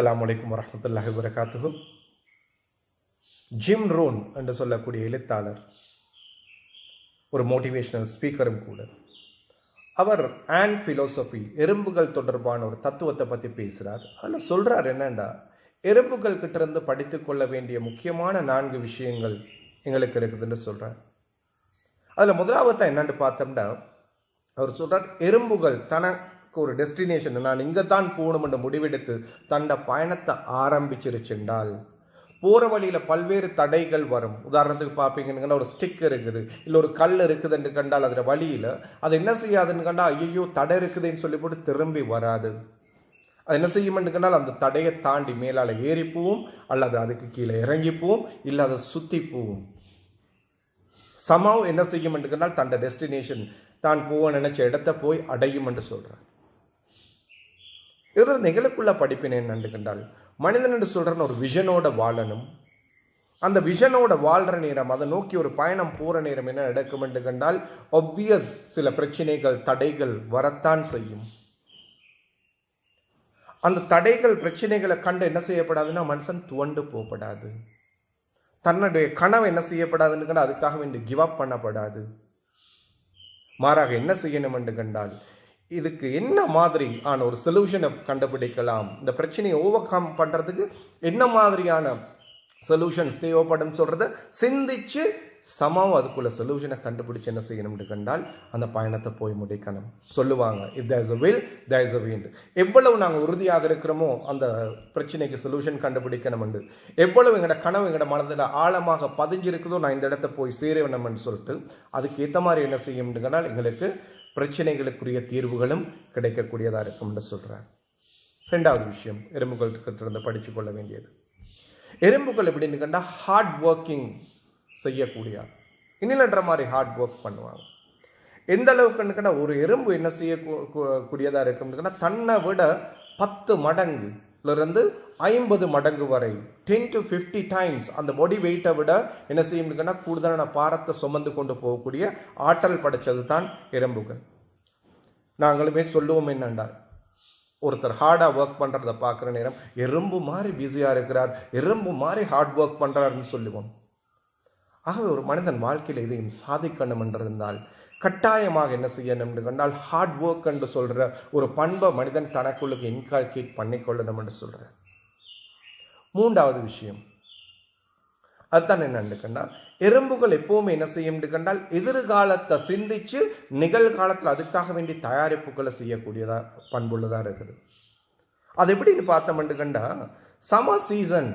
அஸ்லாம் வலைக்கம் வரமத்துல்லாஹி வரகாத்துஹு ஜிம் ரோன் என்று சொல்லக்கூடிய எழுத்தாளர் ஒரு மோட்டிவேஷனல் ஸ்பீக்கரும் கூட. அவர் ஆன் ஃபிலோசபி எறும்புகள் தொடர்பான ஒரு தத்துவத்தை பற்றி பேசுகிறார் அதில் சொல்கிறார் என்னண்டா எறும்புகள் கிட்டேருந்து படித்து கொள்ள வேண்டிய முக்கியமான நான்கு விஷயங்கள் எங்களுக்கு இருக்குதுன்னு சொல்கிறார் அதில் முதலாவது என்னென்னு பார்த்தோம்னா அவர் சொல்கிறார் எறும்புகள் தன ஒரு டெஸ்டினேஷன் நான் இங்கே தான் போகணும்னு முடிவெடுத்து தன்னோட பயணத்தை ஆரம்பிச்சிருச்சுண்டால் போகிற வழியில் பல்வேறு தடைகள் வரும். உதாரணத்துக்கு பார்ப்பீங்கன்னா ஒரு ஸ்டிக் இருக்குது இல்லை ஒரு கல் இருக்குதுன்னு கண்டால் அதில் வழியில் அது என்ன செய்யாதுன்னு கண்டால் ஐயோ தடை இருக்குதுன்னு சொல்லி போட்டு திரும்பி வராது. அது என்ன செய்யும்னு கண்டால் அந்த தடையை தாண்டி மேலால் ஏறி அல்லது அதுக்கு கீழே இறங்கிப்போவும் இல்லை அதை சுற்றி போவும் சமாவ் என்ன செய்யும் என்று கண்டால் தன் டெஸ்டினேஷன் தான் போக நினைச்ச இடத்த போய் அடையும் என்று சொல்கிறேன் இதில் நிகழுக்குள்ள படிப்பினை என்னன்னு கண்டால் மனிதன் என்று சொல்றன்னு ஒரு விஷனோட வாழணும். அந்த விஷனோட வாழ்ற நேரம் அதை நோக்கி ஒரு பயணம் போற நேரம் என்ன நடக்கும் என்று கண்டால் ஒப்வியஸ் சில பிரச்சனைகள் தடைகள் வரத்தான் செய்யும். அந்த தடைகள் பிரச்சனைகளை கண்டு என்ன செய்யப்படாதுன்னா மனுஷன் துவண்டு போகப்படாது. தன்னுடைய கனவு என்ன செய்யப்படாதுன்னு கண்டால் அதுக்காக வேண்டி கிவ் அப் பண்ணப்படாது. மாறாக என்ன செய்யணும் என்று கண்டால் இதுக்கு என்ன மாதிரி ஆன ஒரு சொல்யூஷனை கண்டுபிடிக்கலாம்? இந்த பிரச்சனையை ஓவர் கம் பண்ணுறதுக்கு என்ன மாதிரியான சொல்யூஷன்ஸ் தேவைப்படும் சொல்கிறத சிந்திச்சு சமாவும் அதுக்குள்ள சொல்யூஷனை கண்டுபிடிச்சு என்ன செய்யணும்னு கண்டால் அந்த பயணத்தை போய் முடிக்கணும். சொல்லுவாங்க if there is a will there is a வீண்ட் எவ்வளவு நாங்கள் உறுதியாக இருக்கிறோமோ அந்த பிரச்சனைக்கு சொல்யூஷன் கண்டுபிடிக்கணும் உண்டு எவ்வளவு எங்களோட கனவு எங்களோட மனதில் ஆழமாக பதிஞ்சிருக்குதோ நான் இந்த இடத்த போய் சேரணும்னு சொல்லிட்டு அதுக்கு ஏற்ற மாதிரி என்ன செய்யணும்னு கண்டால் எங்களுக்கு பிரச்சனைகளுக்குரிய தீர்வுகளும் கிடைக்கக்கூடியதாக இருக்கும்னு சொல்கிறார் ரெண்டாவது விஷயம் எறும்புகளுக்கு கிட்ட படித்து கொள்ள வேண்டியது. எறும்புகள் எப்படின்னு கண்டால் ஹார்ட் ஒர்க்கிங் செய்யக்கூடிய இன்னிலன்ற மாதிரி ஹார்ட் ஒர்க் பண்ணுவாங்க. எந்த அளவுக்குன்னு கண்டால் ஒரு எறும்பு என்ன செய்யக்கூடியதாக இருக்கும்னு தன்னை விட பத்து மடங்கு இருந்து ஐம்பது மடங்கு வரை டென் டு ஃபிஃப்டி டைம்ஸ் அந்த பொடி வெயிட்டை விட என்ன செய்யும்னுக்குன்னா கூடுதலான பாரத்தை சுமந்து கொண்டு போகக்கூடிய ஆற்றல் படைச்சது தான் எறும்புகள். நாங்களுமே சொல்லுவோம் என்னண்டா ஒருத்தர் ஹார்டாக ஒர்க் பண்ணுறத பார்க்குற நேரம் எறும்பு மாதிரி பிஸியாக இருக்கிறார் எறும்பு மாதிரி ஹார்ட் ஒர்க் பண்ணுறாருன்னு சொல்லுவோம். ஆகவே ஒரு மனிதன் வாழ்க்கையில் இதையும் சாதிக்கணும் என்றிருந்தால் கட்டாயமாக என்ன செய்யணும் என்று கண்டால் ஹார்ட் ஒர்க் என்று சொல்கிற ஒரு பண்பை மனிதன் தனக்குள்ளுக்கு இன்கால்கேட் பண்ணிக்கொள்ளணும் என்று சொல்கிறேன் மூன்றாவது விஷயம். அதுதான் என்னன்னு கண்டால் எறும்புகள் எப்பவுமே என்ன செய்யும் கண்டால் எதிர்காலத்தை சிந்திச்சு நிகழ்காலத்தில் அதுக்காக வேண்டி தயாரிப்புகளை செய்யக்கூடியதாக பண்புள்ளதாக இருக்குது. அது எப்படின்னு பார்த்தோம் கண்டால் சம சீசன்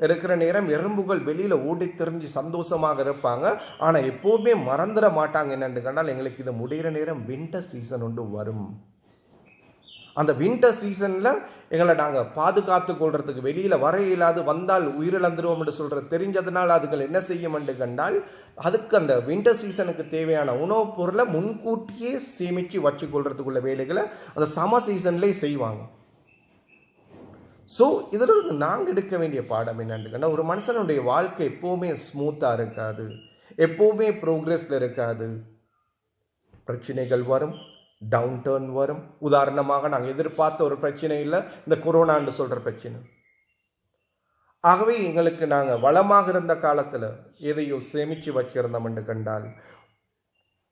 இருக்கிற நேரம் எறும்புகள் வெளியில் ஓடி தெரிஞ்சு சந்தோஷமாக இருப்பாங்க. ஆனால் எப்போவுமே மறந்துட மாட்டாங்க. என்னென்று கண்டால் எங்களுக்கு இது முடிகிற நேரம் வின்டர் சீசன் ஒன்று வரும். அந்த வின்டர் சீசனில் எங்களை நாங்கள் பாதுகாத்து கொள்றதுக்கு வெளியில் வர இயலாது வந்தால் உயிரிழந்துருவோம் என்று சொல்கிற தெரிஞ்சதுனால் அதுகள் என்ன செய்யும் என்று கண்டால் அதுக்கு அந்த வின்டர் சீசனுக்கு தேவையான உணவுப் பொருளை முன்கூட்டியே சேமித்து வச்சு கொள்றதுக்குள்ள வேலைகளை அந்த சம சீசன்லேயே செய்வாங்க. ஸோ இதிலிருந்து நாங்கள் எடுக்க வேண்டிய பாடம் என்னன்னு ஒரு மனுஷனுடைய வாழ்க்கை எப்போவுமே ஸ்மூத்தாக இருக்காது. எப்போவுமே ப்ரோக்ரஸில் இருக்காது. பிரச்சனைகள் வரும் டவுன் டேர்ன் வரும். உதாரணமாக நாங்கள் எதிர்பார்த்த ஒரு பிரச்சனை இல்லை இந்த கொரோனான்னு சொல்கிற பிரச்சனை. ஆகவே எங்களுக்கு நாங்கள் வளமாக இருந்த காலத்தில் எதையோ சேமித்து வச்சிருந்தோம்னு கண்டால்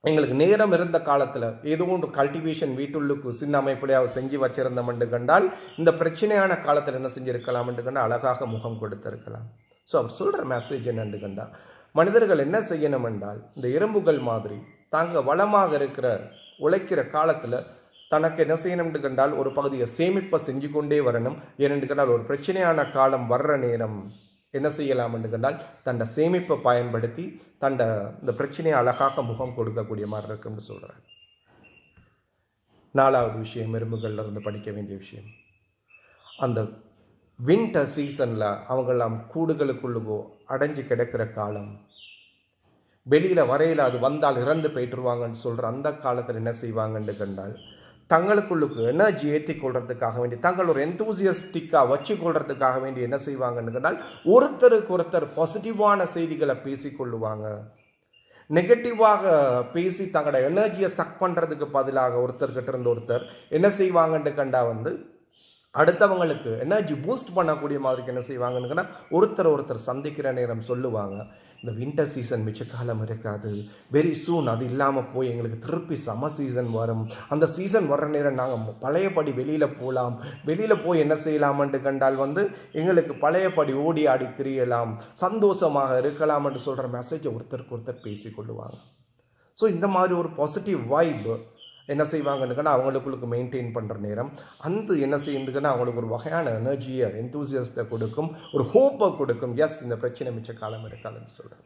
எங்களுக்கு நேரம் இருந்த காலத்தில் ஏதோ ஒன்று கல்டிவேஷன் வீட்டுள்ளுக்கு சின்ன அமைப்படையாக செஞ்சு வச்சிருந்தோம்னு கண்டால் இந்த பிரச்சனையான காலத்தில் என்ன செஞ்சிருக்கலாம்னு கண்டால் அழகாக முகம் கொடுத்திருக்கலாம். ஸோ அவர் சொல்கிற மெசேஜ் என்னென்று கண்டால் மனிதர்கள் என்ன செய்யணும் என்றால் இந்த எறும்புகள் மாதிரி தாங்க வளமாக இருக்கிற உழைக்கிற காலத்தில் தனக்கு என்ன செய்யணும்னு கண்டால் ஒரு பகுதியை சேமிப்பை செஞ்சு கொண்டே வரணும். ஏனென்று கண்டால் ஒரு பிரச்சனையான காலம் வர்ற நேரம். என்ன செய்யலாம் என்று கண்டால் தன்னை சேமிப்பை பயன்படுத்தி தன்னை இந்த பிரச்சனையை அழகாக முகம் கொடுக்கக்கூடிய மாதிரி இருக்கும்னு சொல்கிறார் நாலாவது விஷயம் எறும்புகளில் இருந்து படிக்க வேண்டிய விஷயம். அந்த வின்டர் சீசனில் அவங்கெல்லாம் கூடுகளுக்குள்ளுகோ அடைஞ்சு கிடக்கிற காலம். வெளியில் வரையில் அது வந்தால் இறந்து போயிட்டுருவாங்கன்னு சொல்கிற அந்த காலத்தில் என்ன செய்வாங்கன்னு கண்டால் தங்களுக்குள்ளுக்கு எனர்ஜி ஏற்றி கொள்றதுக்காக வேண்டி தங்கள் ஒரு எந்தூசியஸ்டிக்காக வச்சு கொள்றதுக்காக வேண்டி என்ன செய்வாங்கன்னு கேட்டால் ஒருத்தருக்கு ஒருத்தர் பாசிட்டிவான செய்திகளை பேசிக்கொள்ளுவாங்க. நெகட்டிவாக பேசி தங்களோட எனர்ஜியை சக் பண்ணுறதுக்கு பதிலாக ஒருத்தர்கிட்ட இருந்து ஒருத்தர் என்ன செய்வாங்கன்னு கண்டா வந்து அடுத்தவங்களுக்கு எனர்ஜி பூஸ்ட் பண்ணக்கூடிய மாதிரி என்ன செய்வாங்கன்னு ஒருத்தர் ஒருத்தர் சந்திக்கிற நேரம் சொல்லுவாங்க. இந்த வின்டர் சீசன் மிச்ச காலம் இருக்காது. வெரி சூன் அது இல்லாமல் போய் எங்களுக்கு திருப்பி சம்மர் சீசன் வரும். அந்த சீசன் வர்ற நேரம் நாங்கள் பழையபடி வெளியில் போகலாம் வெளியில் போய் என்ன செய்யலாம்னு கண்டால் வந்து எங்களுக்கு பழையபடி ஓடி ஆடி திரியலாம். சந்தோஷமாக இருக்கலாம் என்று சொல்கிற மெசேஜை ஒருத்தருக்கு ஒருத்தர் பேசி கொள்ளுவாங்க. ஸோ இந்த மாதிரி ஒரு பாசிட்டிவ் வைப் என்ன செய்வாங்கன்னு அவங்களுக்குள்ளுக்கு மெயின்டைன் பண்ணுற நேரம். அந்த என்ன செய்யுதுன்னா அவங்களுக்கு ஒரு வகையான எனர்ஜியை எந்தூசியஸ்ட்டை கொடுக்கும் ஒரு ஹோப்பை கொடுக்கும். எஸ் இந்த பிரச்சனை மிச்ச காலம் இருக்காதுன்னு சொல்கிறேன்